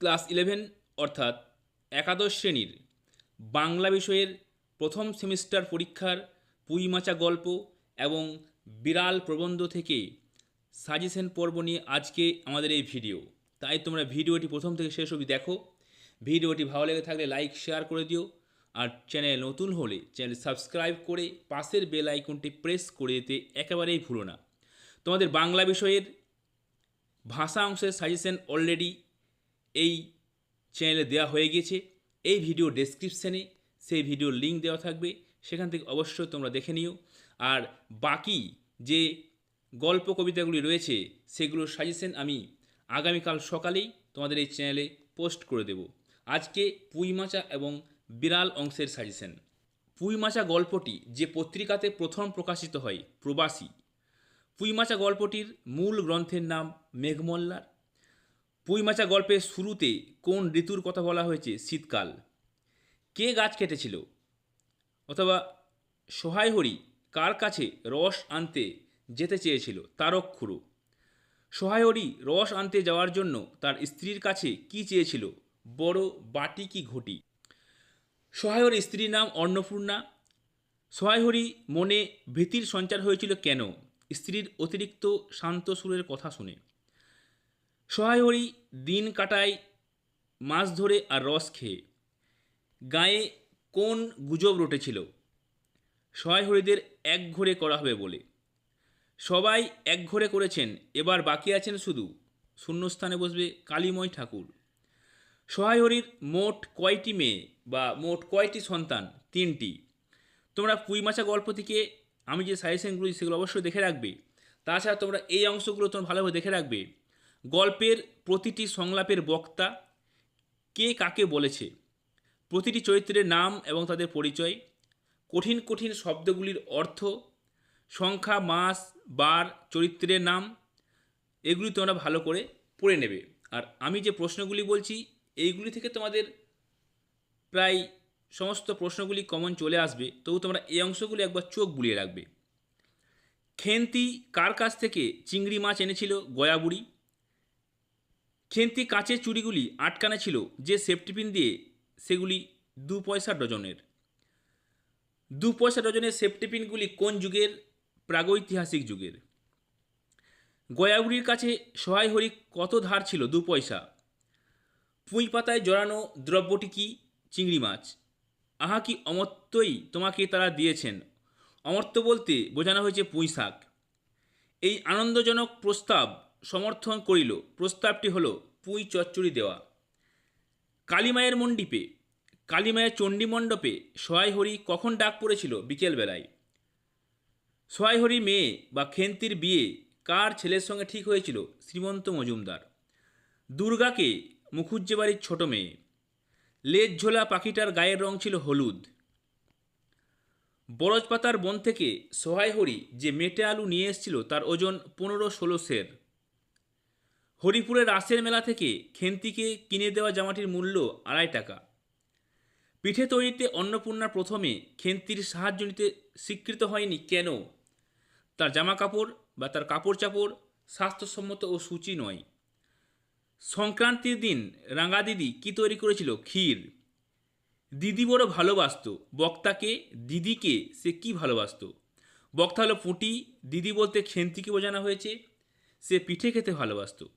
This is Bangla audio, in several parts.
ক্লাস ইলেভেন অর্থাৎ একাদশ শ্রেণির বাংলা বিষয়ের প্রথম সেমিস্টার পরীক্ষার পুঁইমাচা গল্প এবং বিড়াল প্রবন্ধ থেকে সাজেশন পর্ব নিয়ে আজকে আমাদের এই ভিডিও। তাই তোমরা ভিডিওটি প্রথম থেকে শেষ অবধি দেখো। ভিডিওটি ভালো লেগে থাকলে লাইক, শেয়ার করে দিও আর চ্যানেল নতুন হলে চ্যানেল সাবস্ক্রাইব করে পাশের বেল আইকনটি প্রেস করে দিতে একেবারেই ভুলো না। তোমাদের বাংলা বিষয়ের ভাষা অংশের সাজেশন অলরেডি এই চ্যানেলে দেওয়া হয়ে গিয়েছে। এই ভিডিও ডেসক্রিপশানে সেই ভিডিওর লিঙ্ক দেওয়া থাকবে। সেখান থেকে অবশ্যই তোমরা দেখে নিও। আর বাকি যে গল্প কবিতাগুলি রয়েছে, সেগুলোর সাজেশন আমি আগামীকাল সকালেই তোমাদের এই চ্যানেলে পোস্ট করে দেব। আজকে পুঁইমাচা এবং বিড়াল অংশের সাজেশন পুঁইমাচা গল্পটি যে পত্রিকাতে প্রথম প্রকাশিত হয়, প্রবাসী। পুঁইমাচা গল্পটির মূল গ্রন্থের নাম মেঘমল্লার। পুঁইমাচা গল্পের শুরুতে কোন ঋতুর কথা বলা হয়েছে শীতকাল? কে গাছ কেটেছিল? অথবা সহায় হরি কার কাছে রস আনতে যেতে চেয়েছিল? তারকখুড়ো সহায় হরি রস আনতে যাওয়ার জন্য তার স্ত্রীর কাছে কি চেয়েছিল? বড় বাটি কি ঘটি? সহায়র স্ত্রীর নাম অন্নপূর্ণা। সহায়হরি মনে ভীতির সঞ্চার হয়েছিল কেন? স্ত্রীর অতিরিক্ত শান্ত সুরের কথা শুনে। সহায়হরি দিন কাটায় মাছ ধরে আর রস খেয়ে। গায়ে কোন গুজব রটেছিল? সহায়হরিদের এক ঘরে করা হবে বলে। সবাই এক ঘরে করেছেন, এবার বাকি আছেন শুধু। শূন্যস্থানে বসবে কালীময় ঠাকুর। সহায়হরির মোট কয়টি মেয়ে বা মোট কয়টি সন্তান? তিনটি। তোমরা পুঁইমাচা গল্প থেকে আমি যে সাজেশনগুলো সেগুলো অবশ্যই দেখে রাখবে। তাছাড়া তোমরা এই অংশগুলো তোমরা ভালোভাবে দেখে রাখবে। গল্পের প্রতিটি সংলাপের বক্তা কে কাকে বলেছে, প্রতিটি চরিত্রের নাম এবং তাদের পরিচয়, কঠিন কঠিন শব্দগুলির অর্থ, সংখ্যা, মাস, বার, চরিত্রের নাম, এগুলি তোমরা ভালো করে পড়ে নেবে। আর আমি যে প্রশ্নগুলি বলছি, এইগুলি থেকে তোমাদের প্রায় সমস্ত প্রশ্নগুলি কমন চলে আসবে, তবু তোমরা এই অংশগুলি একবার চোখ বুলিয়ে রাখবে। খেন্তি কার কাছ থেকে চিংড়ি মাছ এনেছিল? গয়াবুড়ি। খেন্তি কাঁচের চুড়িগুলি আটকানো ছিল যে সেফটিপিন দিয়ে সেগুলি দু পয়সা ডজনের। দু পয়সা ডজনের সেফটিপিনগুলি কোন যুগের? প্রাগৈতিহাসিক যুগের। গয়াগুড়ির কাছে সহায় হরি কত ধার ছিল দু পয়সা? পুঁই পাতায় জড়ানো দ্রব্যটি কি? চিংড়ি মাছ। আহা কি অমর্ত্যই তোমাকে তারা দিয়েছেন। অমর্ত্য বলতে বোঝানো হয়েছে পুঁই শাক। এই আনন্দজনক প্রস্তাব সমর্থন করিল। প্রস্তাবটি হলো, পুঁই চচ্চড়ি দেওয়া। কালীমায়ের মণ্ডপে কালীমায়ের চণ্ডী মণ্ডপে সহায় হরি কখন ডাক পড়েছিল বিকেলবেলায়? সহায় হরি মেয়ে বা খেন্তির বিয়ে কার ছেলের সঙ্গে ঠিক হয়েছিল? শ্রীমন্ত মজুমদার। দুর্গাকে মুখুজ্জে বাড়ির ছোট মেয়ে। লেজ ঝোলা পাখিটার গায়ের রং ছিল হলুদ। বরজপাতার বন থেকে সহায় হরি যে মেটে আলু নিয়ে এসেছিল তার ওজন পনেরো ষোলো সের। হরিপুরের রাসের মেলা থেকে খেন্তিকে কিনে দেওয়া জামাটির মূল্য আড়াই টাকা। পিঠে তৈরিতে অন্নপূর্ণা প্রথমে খেন্তির সাহায্য নিতে স্বীকৃত হয়নি কেন? তার জামা কাপড় বা তার কাপড় চাপড় স্বাস্থ্যসম্মত ও সূচি নয়। সংক্রান্তির দিন রাঙা দিদি কী তৈরি করেছিল? ক্ষীর। দিদি বড় ভালোবাসত। বক্তাকে, দিদিকে সে কি ভালোবাসত? বক্তা হলো পুঁটি। দিদি বলতে খেন্তিকে বোঝানো হয়েছে। সে পিঠে খেতে ভালোবাসত।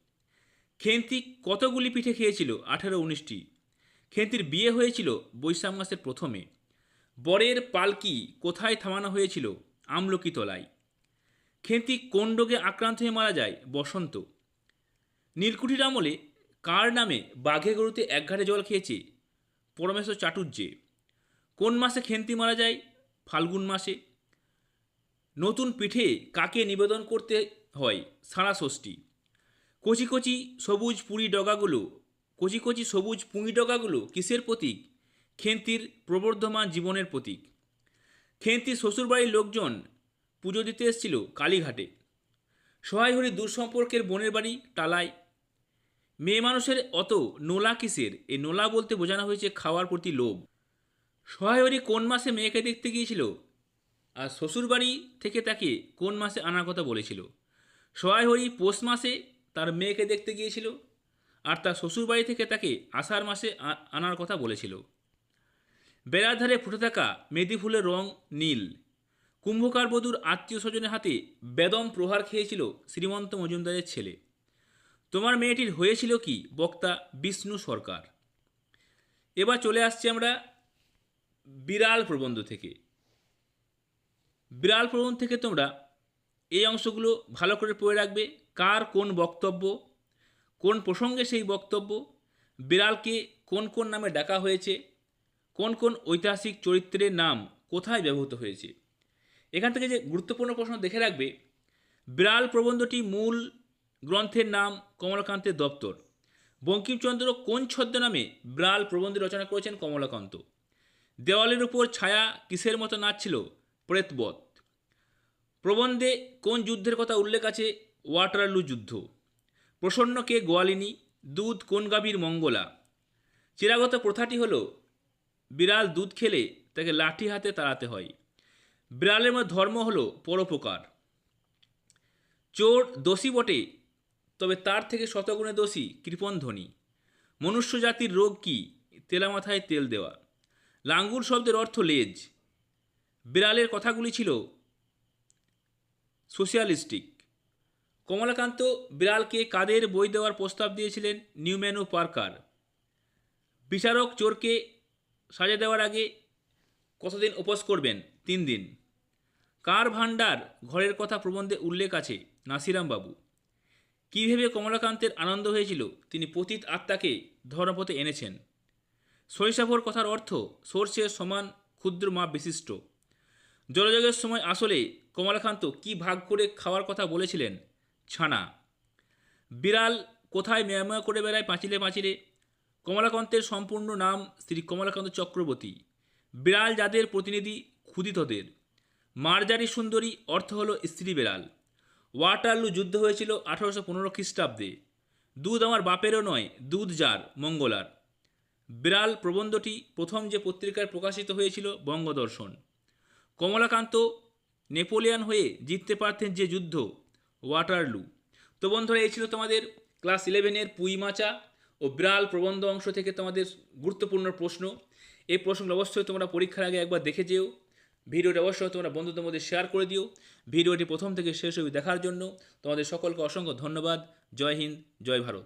খেন্তি কতগুলি পিঠে খেয়েছিল আঠেরো উনিশটি? খেন্তির বিয়ে হয়েছিল বৈশাখ মাসের প্রথমে। বরের পালকি কোথায় থামানো হয়েছিল? আমলকি তলায় খেন্তি কোন রোগে আক্রান্ত হয়ে মারা যায়? বসন্ত। নীলকুঠির আমলে কার নামে বাঘে গরুতে এক ঘাটে জল খেয়েছে? পরমেশ্বর চাটুর্যে। কোন মাসে খেন্তি মারা যায়? ফাল্গুন মাসে। নতুন পিঠে কাকে নিবেদন করতে হয়? সারা ষষ্ঠী। কচি কচি সবুজ পুঁড়ি ডগাগুলো, কচি কচি সবুজ পুঁড়ি ডগাগুলো কিসের প্রতীক? খেন্তির প্রবর্ধমান জীবনের প্রতীক। খেন্তির শ্বশুরবাড়ির লোকজন পুজো দিতে এসেছিল কালীঘাটে। সহায় হরি দূরসম্পর্কের বোনের বাড়ি টালায়। মেয়ে মানুষের অত নোলা কিসের? এই নোলা বলতে বোঝানো হয়েছে খাওয়ার প্রতি লোভ। সহায়রী কোন মাসে মেয়েকে দেখতে গিয়েছিল? আর শ্বশুরবাড়ি থেকে তাকে কোন মাসে আনার কথা বলেছিল? সহায়হরি পৌষ মাসে তার মেয়েকে দেখতে গিয়েছিল আর তার শ্বশুরবাড়ি থেকে তাকে আষাঢ় মাসে আনার কথা বলেছিল। বেড়ার ধারে ফুটে থাকা মেদি ফুলের রং নীল। কুম্ভকার বধূর আত্মীয় স্বজনের হাতে বেদম প্রহার খেয়েছিল শ্রীমন্ত মজুমদারের ছেলে। তোমার মেয়েটির হয়েছিল কি বক্তা বিষ্ণু সরকার। এবার চলে আসছি আমরা বিড়াল প্রবন্ধ থেকে। বিড়াল প্রবন্ধ থেকে তোমরা এই অংশগুলো ভালো করে পড়ে রাখবে। কার কোন বক্তব্য, কোন প্রসঙ্গে সেই বক্তব্য, বিড়ালকে কোন কোন নামে ডাকা হয়েছে, কোন কোন ঐতিহাসিক চরিত্রের নাম কোথায় ব্যবহৃত হয়েছে। এখান থেকে যে গুরুত্বপূর্ণ প্রশ্ন দেখে রাখবে, বিড়াল প্রবন্ধটি মূল গ্রন্থের নাম কমলাকান্তের দপ্তর। বঙ্কিমচন্দ্র কোন ছদ্মনামে বিড়াল প্রবন্ধ রচনা করেছেন কমলাকান্ত? দেওয়ালের উপর ছায়া কিসের মতো নাচছিল? প্রেতবত প্রবন্ধে কোন যুদ্ধের কথা উল্লেখ আছে? ওয়াটারলু যুদ্ধ। প্রসন্নকে গোয়ালিনী, দুধ কোন গাভীর মঙ্গলা? চিরাগত প্রথাটি হলো, বিড়াল দুধ খেলে তাকে লাঠি হাতে তাড়াতে হয়। বিড়ালের মধ্যে ধর্ম হল পরোপকার। চোর দোষী বটে, তবে তার থেকে শতগুণে দোষী কৃপণ ধ্বনি মনুষ্য জাতির রোগ কি? তেলা মাথায় তেল দেওয়া। লাঙ্গুর শব্দের অর্থ লেজ। বিড়ালের কথাগুলি ছিল সোশিয়ালিস্টিক। কমলাকান্ত বিড়ালকে কাদের বই দেওয়ার প্রস্তাব দিয়েছিলেন নিউম্যান পার্কার? বিচারক চোরকে সাজা দেওয়ার আগে কতদিন উপোস করবেন? তিন দিন। কার ভাণ্ডার? ঘরের কথা প্রবন্ধে উল্লেখ আছে নাসিরাম বাবু কী ভেবে কমলাকান্তের আনন্দ হয়েছিল? তিনি পতিত আত্মাকে ধর্মপথে এনেছেন। শৈশবর কথার অর্থ, সর্ষের সমান ক্ষুদ্র মাপ বিশিষ্ট। জলযোগের সময় আসলে কমলাকান্ত কি ভাগ করে খাওয়ার কথা বলেছিলেন? ছানা। বিড়াল কোথায় মেয়াময়া করে বেড়ায় পাঁচিলে পাঁচিলে? কমলাকান্তের সম্পূর্ণ নাম শ্রী কমলাকান্ত চক্রবর্তী। বিড়াল যাদের প্রতিনিধি ক্ষুদিতদের মার্জারি সুন্দরী অর্থ হলো স্ত্রী বিড়াল। ওয়াটারলু যুদ্ধ হয়েছিল আঠারোশো পনেরো খ্রিস্টাব্দে। দুধ আমার বাপেরও নয়, দুধ যার, মঙ্গলার। বিড়াল প্রবন্ধটি প্রথম যে পত্রিকায় প্রকাশিত হয়েছিল বঙ্গদর্শন। কমলাকান্ত নেপোলিয়ান হয়ে জিততে পারতেন যে যুদ্ধ, ওয়াটারলু। তো বন্ধুরা, এই ছিল তোমাদের ক্লাস ইলেভেনের পুইমাচা ও বিড়াল প্রবন্ধ অংশ থেকে তোমাদের গুরুত্বপূর্ণ প্রশ্ন। এই প্রশ্নগুলো অবশ্যই তোমরা পরীক্ষার আগে একবার দেখে যেও। ভিডিওটি অবশ্যই তোমরা বন্ধুদের মধ্যে শেয়ার করে দিও। ভিডিওটি প্রথম থেকে শেষ অবধি দেখার জন্য তোমাদের সকলকে অসংখ্য ধন্যবাদ। জয় হিন্দ, জয় ভারত।